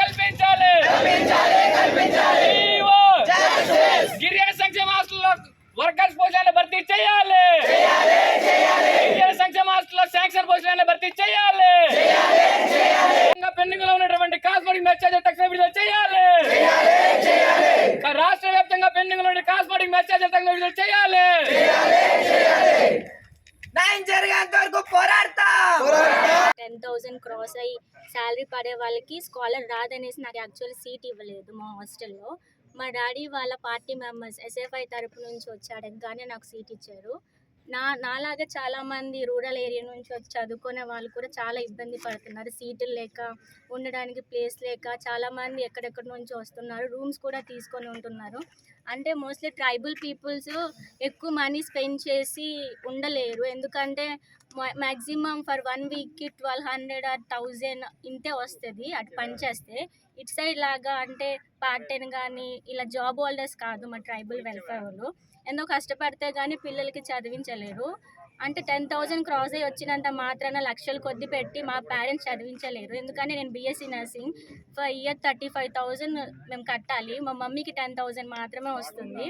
కల్పించాలి. గిరిజన సంక్షేమ హాస్టల్లో వర్కర్స్ పోస్టులను భర్తీ చేయాలి. గిరిజన సంక్షేమ హాస్టల్లో శాంక్షన్ భర్తీ చేయాలి. పెండింగ్లో ఉన్నటువంటి కాస్మోటిక్ మెసేజ్ తక్షణ చేయాలి. రాష్ట్ర వ్యాప్తంగా పెండింగ్లో ఉన్న కాస్మోటిక్ మెసేజ్ తక్షణ చేయాలి. న్యాయం జరిగేంత వరకు పోరాడతాం. టెన్ థౌసండ్ క్రాస్ అయ్యి శాలరీ పడే వాళ్ళకి స్కాలర్ రాదనేసి నాకు యాక్చువల్లీ సీట్ ఇవ్వలేదు మా హాస్టల్లో మా డాడీ వాళ్ళ పార్టీ మెంబర్స్ ఎస్ఎఫ్ఐ తరపు నుంచి వచ్చాడు కానీ నాకు సీట్ ఇచ్చారు. నా నాలాగా చాలామంది రూరల్ ఏరియా నుంచి వచ్చి చదువుకునే వాళ్ళు కూడా చాలా ఇబ్బంది పడుతున్నారు. సీట్లు లేక ఉండడానికి ప్లేస్ లేక చాలామంది ఎక్కడెక్కడి నుంచి వస్తున్నారు రూమ్స్ కూడా తీసుకొని ఉంటున్నారు. అంటే మోస్ట్లీ ట్రైబల్ పీపుల్స్ ఎక్కువ మనీ స్పెండ్ చేసి ఉండలేరు. ఎందుకంటే మ్యాక్సిమం ఫర్ వన్ వీక్కి ట్వెల్వ్ హండ్రెడ్ ఆర్ థౌజండ్ ఇంతే వస్తుంది. అటు పని చేస్తే ఇటు సైడ్ లాగా అంటే పార్ట్ టైం కానీ ఇలా జాబ్ హోల్డర్స్ కాదు మా ట్రైబల్ వెల్ఫేర్ వాళ్ళు. ఎంతో కష్టపడితే కానీ పిల్లలకి చదివించలేరు. అంటే టెన్ థౌజండ్ క్రాస్ అయ్యి వచ్చినంత మాత్రాన లక్షలు కొద్ది పెట్టి మా పేరెంట్స్ చదివించలేరు. ఎందుకంటే నేను BSc nursing. For year thirty five thousand మేము కట్టాలి. మా మమ్మీకి టెన్ థౌజండ్ మాత్రమే వస్తుంది.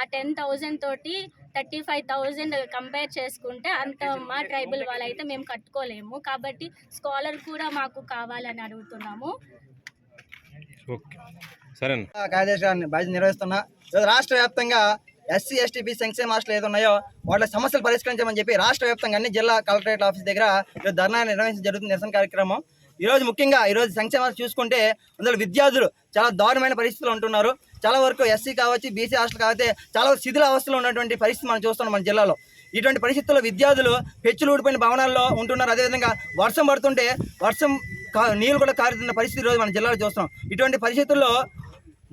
ఆ టెన్ థౌజండ్ తోటి థర్టీ ఫైవ్ థౌజండ్ కంపేర్ చేసుకుంటే అంత మా ట్రైబల్ వాళ్ళైతే మేము కట్టుకోలేము. కాబట్టి స్కాలర్ కూడా మాకు కావాలని అడుగుతున్నాము. ఓకే. సరేనా? కార్యదర్శి బాధ్యత నిర్వహిస్తున్నా. రాష్ట్ర వ్యాప్తంగా ఎస్సీ ఎస్టీపీ సంక్షేమ హాస్టల్ ఏదో ఉన్నాయో వాళ్ళ సమస్యలు పరిష్కరించమని చెప్పి రాష్ట్ర వ్యాప్తంగా అన్ని జిల్లా కలెక్టరేట్ ఆఫీస్ దగ్గర ఈరోజు ధర్నా నిర్వహించడం జరుగుతుంది నిరసన కార్యక్రమం. ఈరోజు ముఖ్యంగా ఈరోజు సంక్షేమాలు చూసుకుంటే అందులో విద్యార్థులు చాలా దారుణమైన పరిస్థితులు ఉంటున్నారు చాలా వరకు ఎస్సీ కావచ్చు బీసీ హాస్టల్ కావచ్చు చాలా శిథిల అవస్థలో ఉన్నటువంటి పరిస్థితి మనం చూస్తున్నాం మన జిల్లాలో. ఇటువంటి పరిస్థితుల్లో విద్యార్థులు పెచ్చులు ఊడిపోయిన భవనాల్లో ఉంటున్నారు. అదేవిధంగా వర్షం పడుతుంటే వర్షం కా- నీళ్ళు కూడా కారుతున్న పరిస్థితి ఈరోజు మన జిల్లాలో చూస్తున్నాం. ఇటువంటి పరిస్థితుల్లో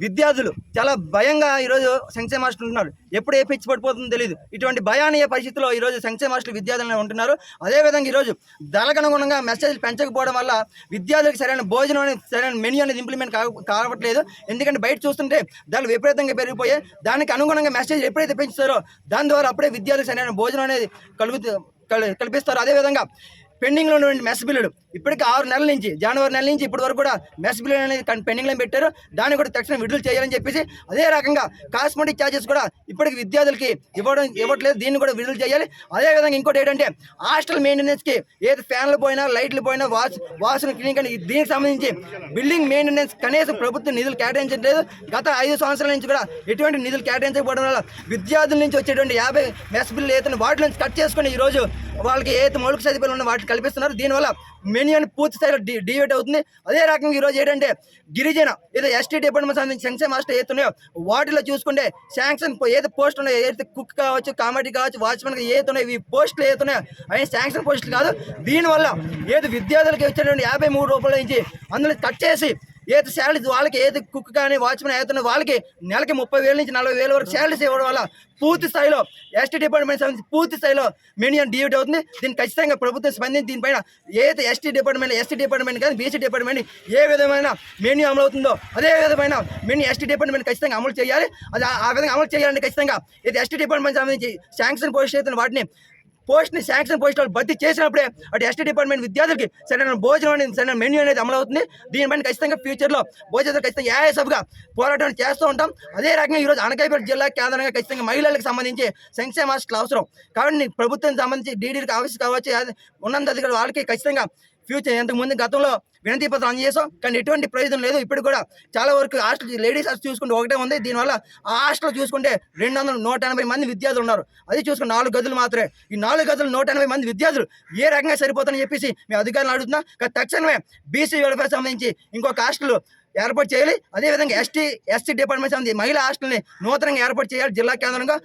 విద్యార్థులు చాలా భయంగా ఈరోజు సంక్షేమ మాస్టర్లు ఉంటున్నారు. ఎప్పుడు ఏ పిచ్చి పడిపోతుందో తెలియదు ఇటువంటి భయానీయ పరిస్థితిలో ఈరోజు సంక్షేమ మాస్టర్లు విద్యార్థులు ఉంటున్నారు. అదేవిధంగా ఈరోజు ధరకనుగుణంగా అనుగుణంగా మెసేజ్ పెంచకపోవడం వల్ల విద్యార్థులకు సరైన భోజనం అనేది సరైన మెన్యూ అనేది ఇంప్లిమెంట్ కావట్లేదు. ఎందుకంటే బయట చూస్తుంటే ధరలు విపరీతంగా పెరిగిపోయాయి. దానికి అనుగుణంగా మెసేజ్ ఎప్పుడైతే పెంచుతారో దాని ద్వారా అప్పుడే విద్యార్థులకు సరైన భోజనం అనేది కలుగు కల్పిస్తారు. అదేవిధంగా పెండింగ్లో ఉన్నటువంటి మెస్ బిల్లులు. ఇప్పటికి ఆరు నెలల నుంచి జనవరి నెల నుంచి ఇప్పటి వరకు కూడా మెస్ బిల్లు అనేది పెండింగ్లో పెట్టారు. దాన్ని కూడా తక్షణం విడుదల చేయాలని చెప్పేసి అదే రకంగా కాస్మెటిక్ ఛార్జెస్ కూడా ఇప్పటికి విద్యార్థులకి ఇవ్వడం ఇవ్వట్లేదు. దీన్ని కూడా విడుదల చేయాలి. అదేవిధంగా ఇంకోటి ఏంటంటే హాస్టల్ మెయింటెనెన్స్కి ఏది ఫ్యాన్లు పోయినా లైట్లు పోయినా వాష్ వాష్రూమ్ క్లీనింగ్ అని దీనికి సంబంధించి బిల్డింగ్ మెయింటెనెన్స్ కనీసం ప్రభుత్వం నిధులు కేటాయించట్లేదు. గత ఐదు సంవత్సరాల నుంచి కూడా ఎటువంటి నిధులు కేటాయించకపోవడం వల్ల విద్యార్థుల నుంచి వచ్చేటువంటి యాభై మెస్ బిల్లు ఏదైనా వాటి నుంచి కట్ చేసుకుని ఈరోజు వాళ్ళకి ఏదైతే మౌలిక సదుపాయాలు ఉన్న వాటిని కల్పిస్తున్నారు. దీనివల్ల మెన్యూ అని పూర్తి స్థాయిలో డి డివేట్ అవుతుంది. అదే రకంగా ఈరోజు ఏంటంటే గిరిజన ఏదో ఎస్టీ డిపార్ట్మెంట్ సంబంధించి సంక్షేమ హాస్టల్ ఏతున్నాయో వాటిలో చూసుకుంటే శాంక్షన్ ఏదో పోస్ట్ ఉన్నాయో ఏదైతే కుక్ కావచ్చు కామెడీ కావచ్చు వాచ్మెన్ ఏతున్నాయో ఉన్నాయో ఈ పోస్టులు ఏతున్నాయో అవి శాంక్షన్ పోస్టులు కాదు. దీనివల్ల ఏది విద్యార్థులకి వచ్చినటువంటి యాభై మూడు రూపాయల నుంచి అందులో కట్ చేసి ఏది శాలరీస్ వాళ్ళకి ఏది కుక్ కానీ వాచ్మెన్ అవుతున్న వాళ్ళకి నెలకి ముప్పై వేల నుంచి నలభై వేల వరకు శాలరీస్ ఇవ్వడం వల్ల పూర్తి స్థాయిలో ఎస్టీ డిపార్ట్మెంట్ సంబంధించి పూర్తి స్థాయిలో మినియం డియూట్ అవుతుంది. దీన్ని ఖచ్చితంగా ప్రభుత్వం స్పందించి దీనిపైన ఏదైతే ఎస్టీ డిపార్ట్మెంట్ ఎస్టీ డిపార్ట్మెంట్ కానీ బీసీ డిపార్ట్మెంట్ ఏ విధమైన మెన్యూ అమలు అవుతుందో అదే విధమైన మెన్యూ ఎస్టీ డిపార్ట్మెంట్ ఖచ్చితంగా అమలు చేయాలి. అది ఆ- ఆ విధంగా అమలు చేయాలంటే ఖచ్చితంగా ఇది ఎస్టీ డిపార్ట్మెంట్ సంబంధించి శాంక్షన్ పోస్ట్ అవుతున్న వాటిని పోస్ట్ని శాంక్షన్ పోస్ట్ వాళ్ళు భర్తీ చేసినప్పుడే అటు ఎస్టీ డిపార్ట్మెంట్ విద్యార్థులకి సరైన భోజనం అనేది సరైన మెన్యూ అనేది అమలవుతుంది. దీనిపైన ఖచ్చితంగా ఫ్యూచర్లో భోజనం ఖచ్చితంగా ఏఎస్ఎఫ్గా పోరాటం చేస్తూ ఉంటాం. అదే రకంగా ఈరోజు అనకాయపేట జిల్లా కేంద్రంగా ఖచ్చితంగా మహిళలకు సంబంధించి సంక్షేమ హాస్టల్ అవసరం. కాబట్టి ప్రభుత్వం సంబంధించి డీడీకి ఆఫీస్ కావచ్చు అది ఉన్నంత అధికారులు వాళ్ళకి ఖచ్చితంగా ఫ్యూచర్ ఎంతకుముందు గతంలో వినతి పత్రం అందజేసాం కానీ ఎటువంటి ప్రయోజనం లేదు. ఇప్పుడు కూడా చాలా వరకు హాస్టల్ లేడీస్ హాస్టల్ చూసుకుంటే ఒకటే ఉంది. దీనివల్ల ఆ హాస్టల్ చూసుకుంటే రెండు వందల నూట ఎనభై మంది విద్యార్థులు ఉన్నారు. అది చూసుకుంటే నాలుగు గదులు మాత్రమే. ఈ నాలుగు గదులు నూట ఎనభై మంది విద్యార్థులు ఏ రకంగా సరిపోతారని చెప్పేసి మేము అధికారులు అడుగుతున్నాం. కానీ తక్షణమే బీసీ వెల్ఫేర్ సంబంధించి ఇంకొక హాస్టల్ ఏర్పాటు చేయాలి. అదేవిధంగా ఎస్టీ ఎస్టీ డిపార్ట్మెంట్ సంబంధించి మహిళా హాస్టల్ని నూతనంగా ఏర్పాటు చేయాలి జిల్లా కేంద్రంగా.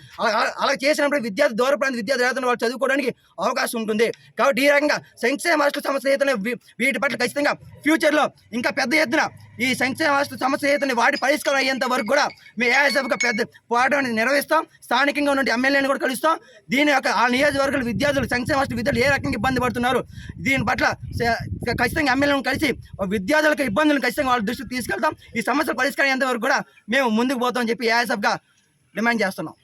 అలా చేసినప్పుడు విద్యార్థి దూర ప్రాంత విద్యార్థి ఏదైనా వాళ్ళు చదువుకోవడానికి అవకాశం ఉంటుంది. కాబట్టి ఈ రకంగా సంక్షేమ హాస్టల్ సమస్య ఏదైనా వీటి పట్ల ఖచ్చితంగా ఫ్యూచర్లో ఇంకా పెద్ద ఎత్తున ఈ సంక్షేమ హాస్టల్ సమస్య ఏదైతే వాటి పరిష్కారం అయ్యేంత వరకు కూడా మేము ఏఎస్ఎఫ్గా పెద్ద పోరాటం నిర్వహిస్తాం. స్థానికంగా ఉన్న ఎమ్మెల్యేని కూడా కలుస్తాం. దీని యొక్క ఆ నియోజకవర్గాల విద్యార్థులు సంక్షేమ హాస్టల్ విద్యార్థులు ఏ రకంగా ఇబ్బంది పడుతున్నారు? దీని పట్ల ఖచ్చితంగా ఎమ్మెల్యేలను కలిసి విద్యార్థులకు ఇబ్బందులను ఖచ్చితంగా వాళ్ళ దృష్టికి తీసుకెళ్తాం. ఈ సమస్యల పరిష్కారం అయ్యేంత వరకు కూడా మేము ముందుకు పోతామని చెప్పి ఏఎస్ఎఫ్గా డిమాండ్ చేస్తున్నాం.